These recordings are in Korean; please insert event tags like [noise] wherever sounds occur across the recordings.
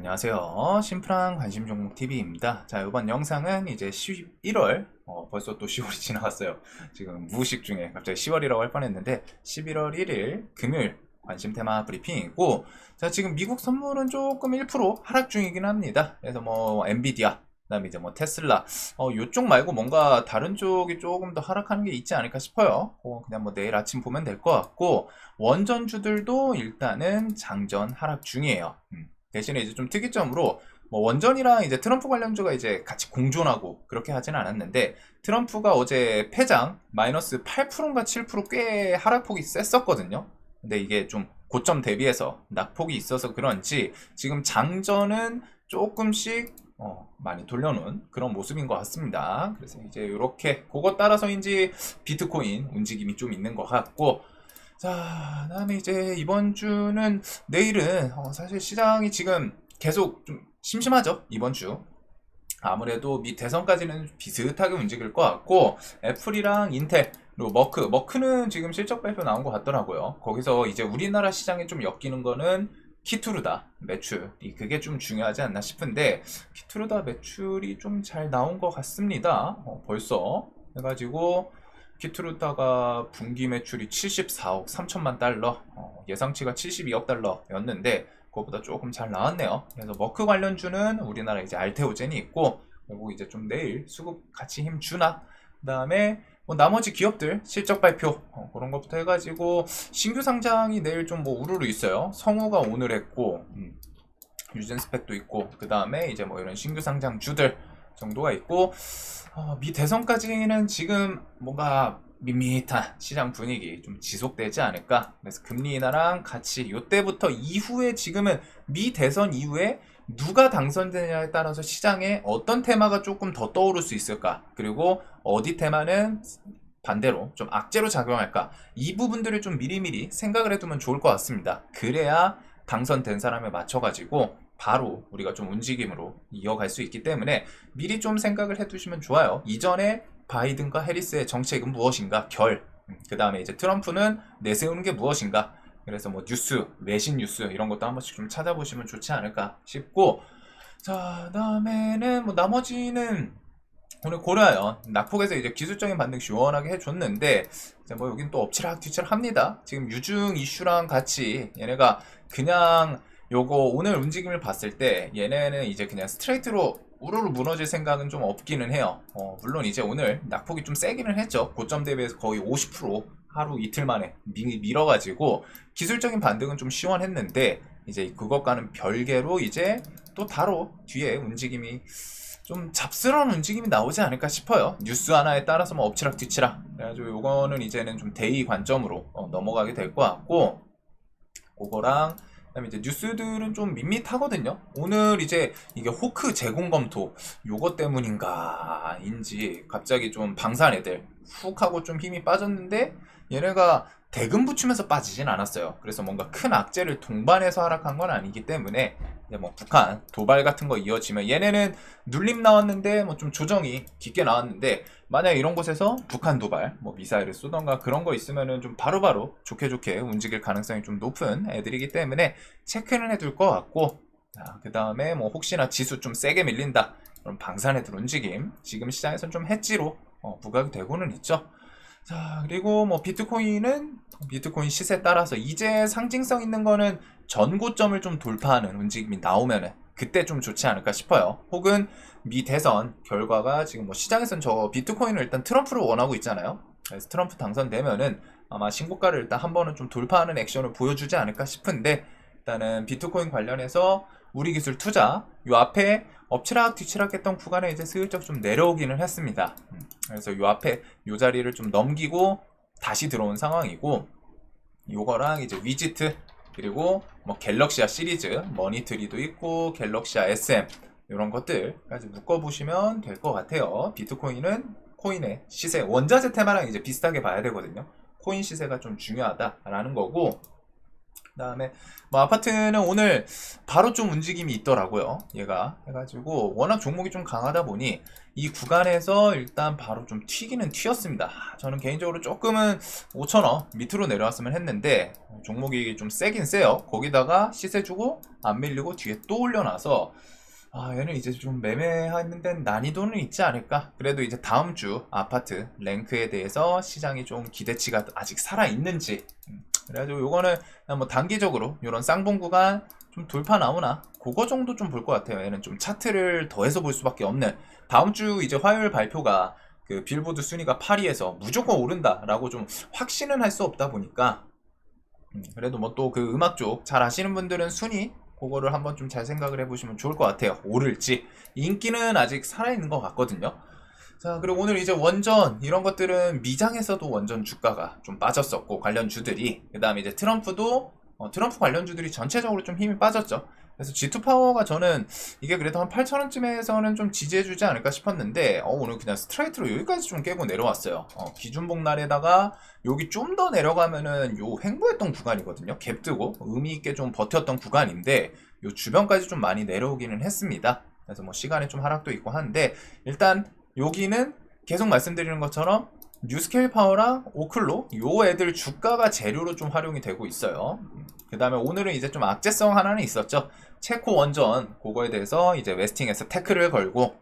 안녕하세요. 심플한 관심 종목 TV입니다. 자, 이번 영상은 이제 11월, 어, 벌써 또 10월이 [laughs] 지나갔어요. 지금 무의식 중에 갑자기 10월이라고 할 뻔했는데, 11월 1일 금요일 관심 테마 브리핑이고, 자, 지금 미국 선물은 조금 1% 하락 중이긴 합니다. 그래서 뭐, 엔비디아, 그 다음에 이제 뭐 테슬라, 어, 요쪽 말고 뭔가 다른 쪽이 조금 더 하락하는 게 있지 않을까 싶어요. 어, 그냥 뭐 내일 아침 보면 될 것 같고, 원전주들도 일단은 장전 하락 중이에요. 음. 대신에 이제 좀 특이점으로 뭐 원전이랑 이제 트럼프 관련주가 이제 같이 공존하고 그렇게 하진 않았는데 트럼프가 어제 폐장 마이너스 8%인가 7%꽤 하락폭이 셌었거든요. 근데 이게 좀 고점 대비해서 낙폭이 있어서 그런지 지금 장전은 조금씩 어, 많이 돌려놓은 그런 모습인 것 같습니다. 그래서 이제 이렇게 그것 따라서인지 비트코인 움직임이 좀 있는 것 같고 자, 다음에 이제 이번 주는 내일은 어, 사실 시장이 지금 계속 좀 심심하죠? 이번 주. 아무래도 미 대선까지는 비슷하게 움직일 것 같고 애플이랑 인텔 그리고 머크 머크는 지금 실적 발표 나온 것 같더라고요. 거기서 이제 우리나라 시장에 좀 엮이는 거는 키투르다 매출이 그게 좀 중요하지 않나 싶은데 키투르다 매출이 좀 잘 나온 것 같습니다. 어, 벌써 해가지고 키투르다가 분기 매출이 74억 3천만 달러, 어, 예상치가 72억 달러였는데 그거보다 조금 잘 나왔네요. 그래서 머크 관련주는 우리나라 이제 알테오젠이 있고 그리고 이제 좀 내일 수급 같이 힘 주나 그 다음에 뭐 나머지 기업들 실적 발표 어, 그런 것부터 해가지고 신규 상장이 내일 좀 뭐 우르르 있어요. 성우가 오늘 했고 음, 유전 스펙도 있고 그 다음에 이제 뭐 이런 신규 상장 주들 정도가 있고 어, 미 대선까지는 지금 뭔가 밋밋한 시장 분위기 좀 지속되지 않을까. 그래서 금리 인하랑 같이 이때부터 이후에 지금은 미 대선 이후에 누가 당선되냐에 따라서 시장에 어떤 테마가 조금 더 떠오를 수 있을까. 그리고 어디 테마는 반대로 좀 악재로 작용할까. 이 부분들을 좀 미리미리 생각을 해두면 좋을 것 같습니다. 그래야 당선된 사람에 맞춰가지고 바로 우리가 좀 움직임으로 이어갈 수 있기 때문에 미리 좀 생각을 해두시면 좋아요. 이전에 바이든과 해리스의 정책은 무엇인가? 결. 그 다음에 이제 트럼프는 내세우는 게 무엇인가? 그래서 뭐 뉴스, 외신 뉴스 이런 것도 한 번씩 좀 찾아보시면 좋지 않을까 싶고 자 다음에는 뭐 나머지는 오늘 고려요 낙폭에서 이제 기술적인 반등 시원하게 해줬는데 뭐 여긴 또 엎치락 뒤치락 합니다. 지금 유중 이슈랑 같이 얘네가 그냥 요거 오늘 움직임을 봤을 때 얘네는 이제 그냥 스트레이트로 우르르 무너질 생각은 좀 없기는 해요. 어, 물론 이제 오늘 낙폭이 좀 세기는 했죠. 고점 대비해서 거의 50% 하루 이틀 만에 미, 밀어가지고 기술적인 반등은 좀 시원했는데 이제 그것과는 별개로 이제 또 다로 뒤에 움직임이 좀 잡스러운 움직임이 나오지 않을까 싶어요. 뉴스 하나에 따라서 뭐 엎치락 뒤치락. 그래가지고 요거는 이제는 좀 대의 관점으로 어, 넘어가게 될 것 같고 그거랑 그다음에 이제 뉴스들은 좀 밋밋하거든요. 오늘 이제 이게 호크 제공 검토 요거 때문인가인지 갑자기 좀 방산 애들 훅 하고 좀 힘이 빠졌는데 얘네가 대금 붙이면서 빠지진 않았어요. 그래서 뭔가 큰 악재를 동반해서 하락한 건 아니기 때문에 뭐 북한 도발 같은 거 이어지면 얘네는 눌림 나왔는데 뭐 좀 조정이 깊게 나왔는데 만약 이런 곳에서 북한 도발 뭐 미사일을 쏘던가 그런 거 있으면은 좀 바로바로 좋게 좋게 움직일 가능성이 좀 높은 애들이기 때문에 체크는 해둘 것 같고 그 다음에 뭐 혹시나 지수 좀 세게 밀린다 그럼 방산 애들 움직임 지금 시장에선 좀 해지로 어, 부각이 되고는 있죠. 자, 그리고 뭐 비트코인은 비트코인 시세 따라서 이제 상징성 있는 거는 전고점을 좀 돌파하는 움직임이 나오면은 그때 좀 좋지 않을까 싶어요. 혹은 미 대선 결과가 지금 뭐 시장에선 저 비트코인을 일단 트럼프를 원하고 있잖아요. 그래서 트럼프 당선되면은 아마 신고가를 일단 한 번은 좀 돌파하는 액션을 보여주지 않을까 싶은데 일단은 비트코인 관련해서 우리 기술 투자 요 앞에 엎치락 뒤치락 했던 구간에 이제 슬쩍 좀 내려오기는 했습니다. 음, 그래서 요 앞에 요 자리를 좀 넘기고 다시 들어온 상황이고 요거랑 이제 위지트 그리고 뭐 갤럭시아 시리즈 머니트리도 있고 갤럭시아 SM 이런 것들까지 묶어보시면 될 것 같아요. 비트코인은 코인의 시세 원자재 테마랑 이제 비슷하게 봐야 되거든요. 코인 시세가 좀 중요하다라는 거고 그다음에 뭐 아파트는 오늘 바로 좀 움직임이 있더라고요. 얘가 해가지고 워낙 종목이 좀 강하다 보니 이 구간에서 일단 바로 좀 튀기는 튀었습니다. 저는 개인적으로 조금은 5천원 밑으로 내려왔으면 했는데 종목이 좀 세긴 세요. 거기다가 시세 주고 안 밀리고 뒤에 또 올려놔서 아, 얘는 이제 좀 매매하는 데는 난이도는 있지 않을까? 그래도 이제 다음 주 아파트 랭크에 대해서 시장이 좀 기대치가 아직 살아있는지. 음, 그래가지고 요거는 뭐 단기적으로 이런 쌍봉 구간 좀 돌파 나오나? 그거 정도 좀 볼 것 같아요. 얘는 좀 차트를 더해서 볼 수밖에 없는. 다음 주 이제 화요일 발표가 그 빌보드 순위가 8위에서 무조건 오른다라고 좀 확신은 할 수 없다 보니까 음, 그래도 뭐 또 그 음악 쪽 잘 아시는 분들은 순위 그거를 한번 좀 잘 생각을 해보시면 좋을 것 같아요. 오를지 인기는 아직 살아있는 것 같거든요. 자 그리고 오늘 이제 원전 이런 것들은 미장에서도 원전 주가가 좀 빠졌었고 관련 주들이 그 다음에 이제 트럼프도 어, 트럼프 관련 주들이 전체적으로 좀 힘이 빠졌죠. 그래서 G2 파워가 저는 이게 그래도 한 8,000원쯤에서는 좀 지지해주지 않을까 싶었는데, 어, 오늘 그냥 스트레이트로 여기까지 좀 깨고 내려왔어요. 어, 기준봉 날에다가 여기 좀 더 내려가면은 요 횡보했던 구간이거든요. 갭 뜨고 의미있게 좀 버텼던 구간인데, 요 주변까지 좀 많이 내려오기는 했습니다. 그래서 뭐 시간에 좀 하락도 있고 한데, 일단 여기는 계속 말씀드리는 것처럼 뉴스케일 파워랑 오클로 요 애들 주가가 재료로 좀 활용이 되고 있어요. 그 다음에 오늘은 이제 좀 악재성 하나는 있었죠. 체코 원전 그거에 대해서 이제 웨스팅에서 태클을 걸고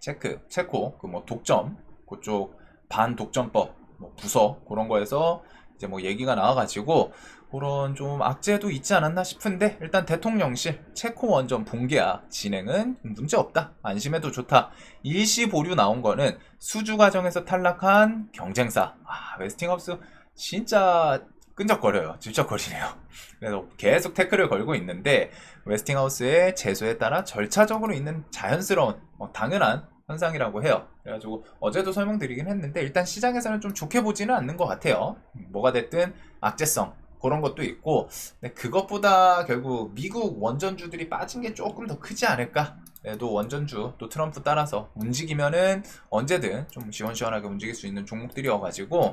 체크 체코 그 뭐 독점 그쪽 반 독점법 뭐 부서 그런 거에서 이제 뭐 얘기가 나와가지고 그런 좀 악재도 있지 않았나 싶은데 일단 대통령실 체코 원전 본계약 진행은 문제 없다. 안심해도 좋다. 일시 보류 나온 거는 수주 과정에서 탈락한 경쟁사. 아 웨스팅하우스 진짜 끈적거려요. 질척거리네요. [laughs] 그래서 계속 태클을 걸고 있는데 웨스팅하우스의 제소에 따라 절차적으로 있는 자연스러운 뭐 당연한 현상이라고 해요. 그래가지고 어제도 설명드리긴 했는데 일단 시장에서는 좀 좋게 보지는 않는 것 같아요. 뭐가 됐든 악재성 그런 것도 있고 근데 그것보다 결국 미국 원전주들이 빠진 게 조금 더 크지 않을까? 그래도 원전주 또 트럼프 따라서 움직이면은 언제든 좀 시원시원하게 움직일 수 있는 종목들이어가지고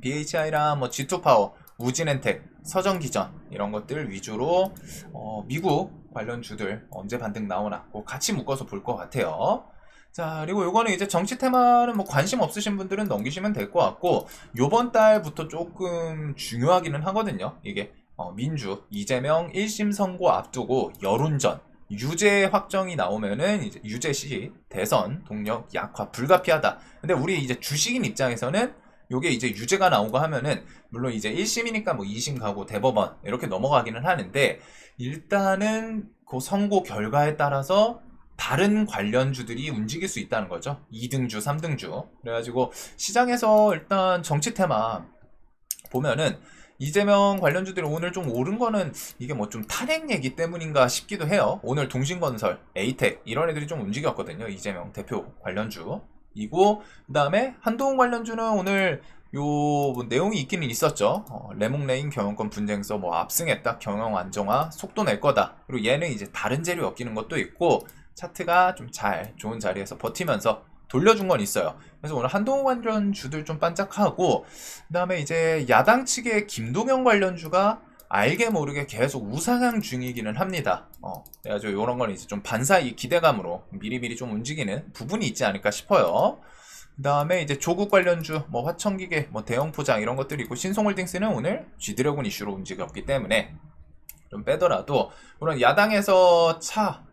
BHI랑 뭐 G2 파워, 우진엔텍, 서정기전 이런 것들 위주로 어, 미국 관련 주들 언제 반등 나오나 꼭 같이 묶어서 볼 것 같아요. 자, 그리고 요거는 이제 정치 테마는 뭐 관심 없으신 분들은 넘기시면 될 것 같고, 요번 달부터 조금 중요하기는 하거든요. 이게, 어, 민주, 이재명 1심 선고 앞두고 여론전, 유죄 확정이 나오면은 이제 유죄 시 대선 동력 약화 불가피하다. 근데 우리 이제 주식인 입장에서는 요게 이제 유죄가 나오고 하면은 물론 이제 1심이니까 뭐 2심 가고 대법원 이렇게 넘어가기는 하는데 일단은 그 선고 결과에 따라서 다른 관련주들이 움직일 수 있다는 거죠. 2등주, 3등주. 그래가지고 시장에서 일단 정치 테마 보면은 이재명 관련주들이 오늘 좀 오른 거는 이게 뭐 좀 탄핵 얘기 때문인가 싶기도 해요. 오늘 동신건설, 에이텍 이런 애들이 좀 움직였거든요. 이재명 대표 관련주. 이고 그다음에 한동훈 관련주는 오늘 요 뭐 내용이 있기는 있었죠. 어, 레몽레인 경영권 분쟁서 뭐 압승했다. 경영 안정화 속도 낼 거다. 그리고 얘는 이제 다른 재료 엮이는 것도 있고 차트가 좀 잘 좋은 자리에서 버티면서 돌려준 건 있어요. 그래서 오늘 한동훈 관련 주들 좀 반짝하고 그다음에 이제 야당 측의 김동연 관련 주가 알게 모르게 계속 우상향 중이기는 합니다. 어, 그래가지고 이런 건 이제 좀 반사 이 기대감으로 미리미리 좀 움직이는 부분이 있지 않을까 싶어요. 그 다음에 이제 조국 관련주, 뭐 화천기계, 뭐 대형 포장 이런 것들이 있고 신송홀딩스는 오늘 쥐드래곤 이슈로 움직였기 때문에 좀 빼더라도 물론 야당에서 차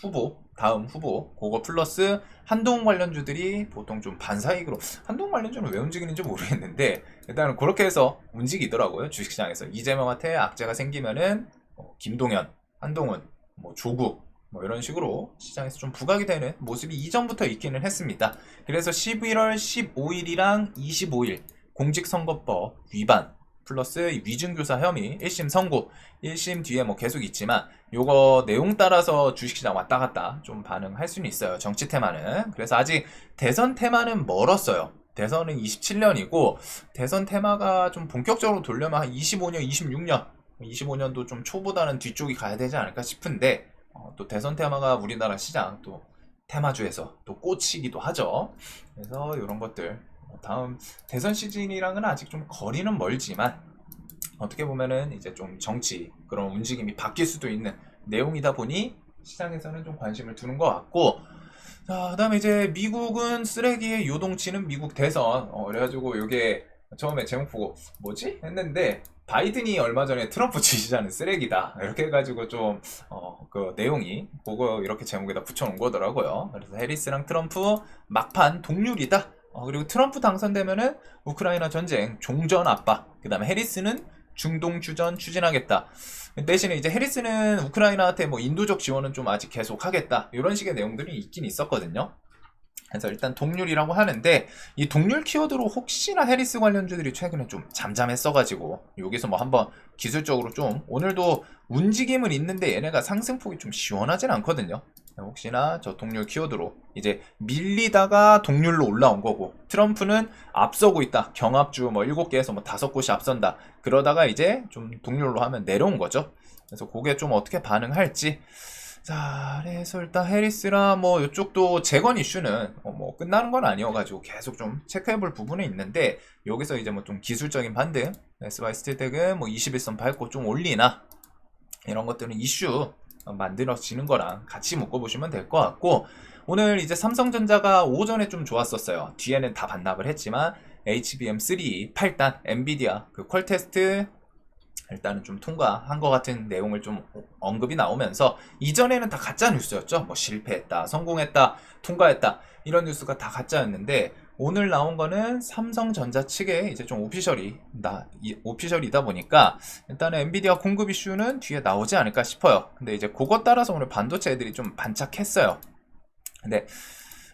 후보 다음 후보 그거 플러스 한동훈 관련주들이 보통 좀 반사익으로 한동훈 관련주는 왜 움직이는지 모르겠는데 일단은 그렇게 해서 움직이더라고요 주식시장에서 이재명한테 악재가 생기면은 뭐 김동연, 한동훈, 뭐 조국 뭐 이런 식으로 시장에서 좀 부각이 되는 모습이 이전부터 있기는 했습니다. 그래서 11월 15일이랑 25일 공직선거법 위반 플러스 위중교사 혐의 1심 선고 1심 뒤에 뭐 계속 있지만 요거 내용 따라서 주식시장 왔다 갔다 좀 반응할 수는 있어요 정치 테마는. 그래서 아직 대선 테마는 멀었어요. 대선은 27년이고 대선 테마가 좀 본격적으로 돌려면 한 25년 26년 25년도 좀 초보다는 뒤쪽이 가야 되지 않을까 싶은데 어, 또 대선 테마가 우리나라 시장 또 테마주에서 또 꽂히기도 하죠. 그래서 이런 것들 다음 대선 시즌이랑은 아직 좀 거리는 멀지만 어떻게 보면은 이제 좀 정치 그런 움직임이 바뀔 수도 있는 내용이다 보니 시장에서는 좀 관심을 두는 것 같고 자 그다음에 이제 미국은 쓰레기의 요동치는 미국 대선 어, 그래가지고 이게 처음에 제목 보고 뭐지 했는데 바이든이 얼마 전에 트럼프 지지자는 쓰레기다 이렇게 해가지고 좀 어 그 내용이 그거 이렇게 제목에다 붙여놓은 거더라고요. 그래서 해리스랑 트럼프 막판 동률이다. 어, 그리고 트럼프 당선되면은 우크라이나 전쟁 종전 압박. 그다음에 해리스는 중동 주전 추진하겠다. 대신에 이제 해리스는 우크라이나한테 뭐 인도적 지원은 좀 아직 계속 하겠다. 이런 식의 내용들이 있긴 있었거든요. 그래서 일단 동률이라고 하는데 이 동률 키워드로 혹시나 해리스 관련주들이 최근에 좀 잠잠했어가지고 여기서 뭐 한번 기술적으로 좀 오늘도 움직임은 있는데 얘네가 상승폭이 좀 시원하진 않거든요. 혹시나 저 동률 키워드로 이제 밀리다가 동률로 올라온 거고 트럼프는 앞서고 있다. 경합주 뭐 7개에서 뭐 5곳이 앞선다. 그러다가 이제 좀 동률로 하면 내려온 거죠. 그래서 그게 좀 어떻게 반응할지 자, 그래서 일단 해리스랑 뭐 이쪽도 재건 이슈는 어, 뭐 끝나는 건 아니어가지고 계속 좀 체크해볼 부분은 있는데 여기서 이제 뭐 좀 기술적인 반등, SY 스틸덱은 뭐 21선 밟고 좀 올리나 이런 것들은 이슈 만들어지는 거랑 같이 묶어보시면 될 것 같고 오늘 이제 삼성전자가 오전에 좀 좋았었어요. 뒤에는 다 반납을 했지만 HBM3 8단 엔비디아 그 퀄 테스트 일단은 좀 통과한 것 같은 내용을 좀 언급이 나오면서 이전에는 다 가짜 뉴스였죠. 뭐 실패했다, 성공했다, 통과했다 이런 뉴스가 다 가짜였는데 오늘 나온 거는 삼성전자 측에 이제 좀 오피셜이 나 이- 오피셜이다 보니까 일단 은 엔비디아 공급 이슈는 뒤에 나오지 않을까 싶어요. 근데 이제 그것 따라서 오늘 반도체 애들이 좀 반짝했어요. 근데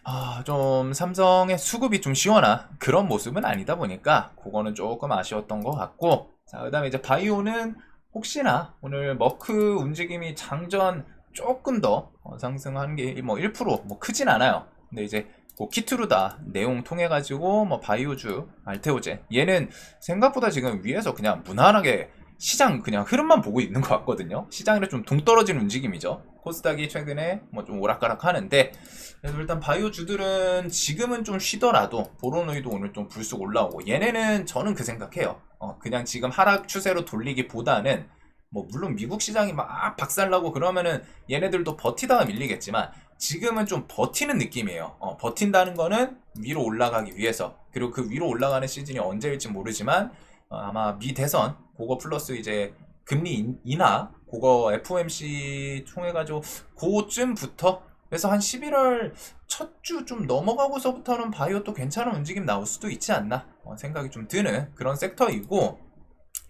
아, 좀 삼성의 수급이 좀 시원한 그런 모습은 아니다 보니까 그거는 조금 아쉬웠던 것 같고 자, 그 다음에 이제 바이오는 혹시나 오늘 머크 움직임이 장전 조금 더 어, 상승한 게 뭐 1%뭐 크진 않아요. 근데 이제 그 키트루다 내용 통해 가지고 뭐 바이오주 알테오제 얘는 생각보다 지금 위에서 그냥 무난하게 시장 그냥 흐름만 보고 있는 것 같거든요. 시장에 좀 동떨어진 움직임이죠. 코스닥이 최근에 뭐 좀 오락가락 하는데 그래서 일단 바이오주들은 지금은 좀 쉬더라도 보로노이도 오늘 좀 불쑥 올라오고 얘네는 저는 그 생각해요. 어, 그냥 지금 하락 추세로 돌리기보다는 뭐 물론 미국 시장이 막 박살나고 그러면은 얘네들도 버티다가 밀리겠지만 지금은 좀 버티는 느낌이에요. 어, 버틴다는 거는 위로 올라가기 위해서 그리고 그 위로 올라가는 시즌이 언제일지 모르지만 어, 아마 미 대선 그거 플러스 이제 금리 인- 인하 그거 FOMC 통해가지고 그쯤부터? 그래서 한 11월 첫 주 좀 넘어가고서부터는 바이오 또 괜찮은 움직임 나올 수도 있지 않나? 어, 생각이 좀 드는 그런 섹터이고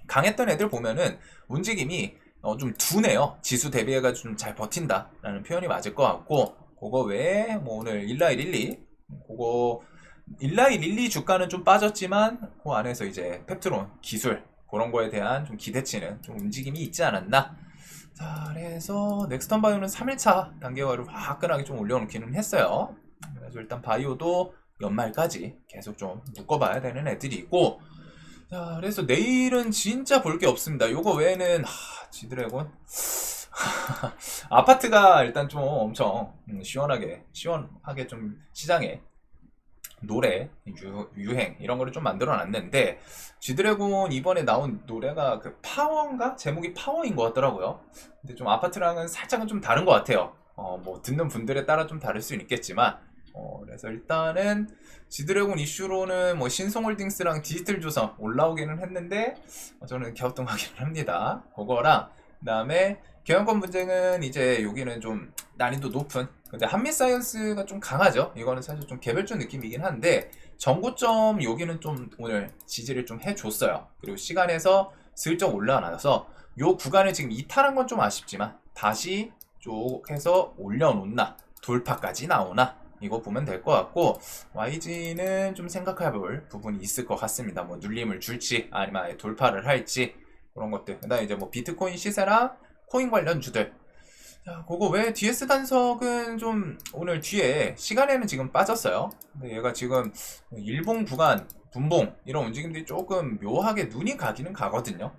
강했던 애들 보면은 움직임이 어, 좀 둔해요. 지수 대비해가지고 좀 잘 버틴다라는 표현이 맞을 것 같고 그거 외에 뭐 오늘 일라이 릴리 그거 일라이 릴리 주가는 좀 빠졌지만 그 안에서 이제 펩트론 기술 그런 거에 대한 좀 기대치는 좀 움직임이 있지 않았나 자, 그래서 넥스턴 바이오는 3일차 단계화를 화끈하게 좀 올려놓기는 했어요. 그래서 일단 바이오도 연말까지 계속 좀 묶어봐야 되는 애들이 있고, 자, 그래서 내일은 진짜 볼 게 없습니다. 요거 외에는, 하, 지드래곤? [laughs] 아파트가 일단 좀 엄청 음, 시원하게, 시원하게 좀 시장에 노래, 유, 유행, 이런 거를 좀 만들어 놨는데, G드래곤 이번에 나온 노래가 그 파워인가? 제목이 파워인 것 같더라고요. 근데 좀 아파트랑은 살짝은 좀 다른 것 같아요. 어, 뭐, 듣는 분들에 따라 좀 다를 수는 있겠지만, 어, 그래서 일단은 G드래곤 이슈로는 뭐 신성홀딩스랑 디지털 조선 올라오기는 했는데, 어, 저는 갸우뚱하기는 합니다. 그거랑, 그 다음에 경영권 분쟁은 이제 여기는 좀 난이도 높은 근데 한미 사이언스가 좀 강하죠. 이거는 사실 좀 개별적 느낌이긴 한데 정고점 여기는 좀 오늘 지지를 좀 해줬어요. 그리고 시간에서 슬쩍 올라놔서 요 구간을 지금 이탈한 건 좀 아쉽지만 다시 쭉 해서 올려놓나 돌파까지 나오나 이거 보면 될 것 같고 YG는 좀 생각해 볼 부분이 있을 것 같습니다. 뭐 눌림을 줄지 아니면 돌파를 할지 그런 것들. 그다음 에 이제 뭐 비트코인 시세랑 코인 관련 주들 자, 그거 왜 DS 단석은 좀 오늘 뒤에 시간에는 지금 빠졌어요. 근데 얘가 지금 일봉 구간, 분봉 이런 움직임들이 조금 묘하게 눈이 가기는 가거든요.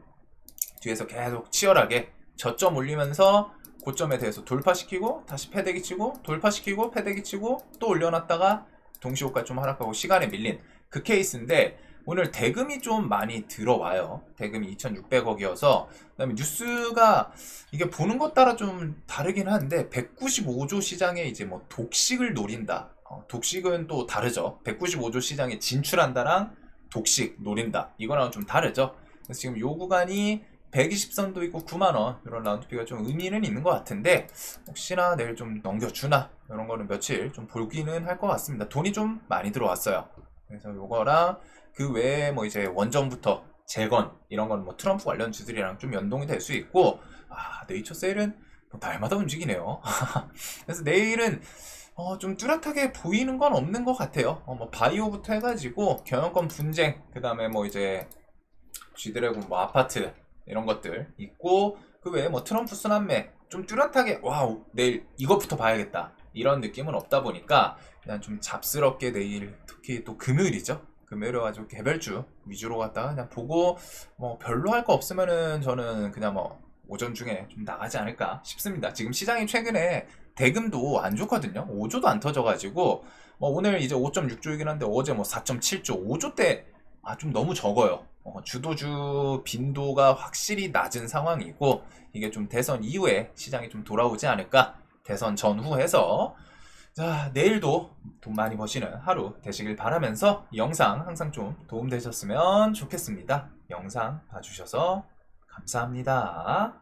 뒤에서 계속 치열하게 저점 올리면서 고점에 대해서 돌파시키고 다시 패대기 치고 돌파시키고 패대기 치고 또 올려놨다가 동시호가 좀 하락하고 시간에 밀린 그 케이스인데 오늘 대금이 좀 많이 들어와요. 대금이 2,600억이어서 그다음에 뉴스가 이게 보는 것 따라 좀 다르긴 한데 195조 시장에 이제 뭐 독식을 노린다. 어, 독식은 또 다르죠. 195조 시장에 진출한다랑 독식 노린다. 이거랑 좀 다르죠. 그래서 지금 요 구간이 120선도 있고 9만원 이런 라운드피가 좀 의미는 있는 것 같은데 혹시나 내일 좀 넘겨주나 이런 거는 며칠 좀 볼기는 할 것 같습니다. 돈이 좀 많이 들어왔어요. 그래서 요거랑 그 외에 뭐 이제 원전부터 재건 이런 건 뭐 트럼프 관련 주들이랑 좀 연동이 될 수 있고 아 네이처 세일은 뭐 날마다 움직이네요. [laughs] 그래서 내일은 어, 좀 뚜렷하게 보이는 건 없는 것 같아요. 어, 뭐 바이오부터 해가지고 경영권 분쟁 그 다음에 뭐 이제 쥐드래곤 뭐 아파트 이런 것들 있고 그 외에 뭐 트럼프 순환매 좀 뚜렷하게 와우 내일 이것부터 봐야겠다 이런 느낌은 없다 보니까 그냥 좀 잡스럽게 내일 특히 또 금요일이죠 금요일에 가지고 개별주 위주로 갔다가 그냥 보고 뭐 별로 할 거 없으면은 저는 그냥 뭐 오전 중에 좀 나가지 않을까 싶습니다 지금 시장이 최근에 대금도 안 좋거든요 5조도 안 터져가지고 뭐 오늘 이제 5.6조이긴 한데 어제 뭐 4.7조 5조 때 아, 좀 너무 적어요. 어, 주도주 빈도가 확실히 낮은 상황이고, 이게 좀 대선 이후에 시장이 좀 돌아오지 않을까? 대선 전후해서. 자, 내일도 돈 많이 버시는 하루 되시길 바라면서 이 영상 항상 좀 도움되셨으면 좋겠습니다. 영상 봐주셔서 감사합니다.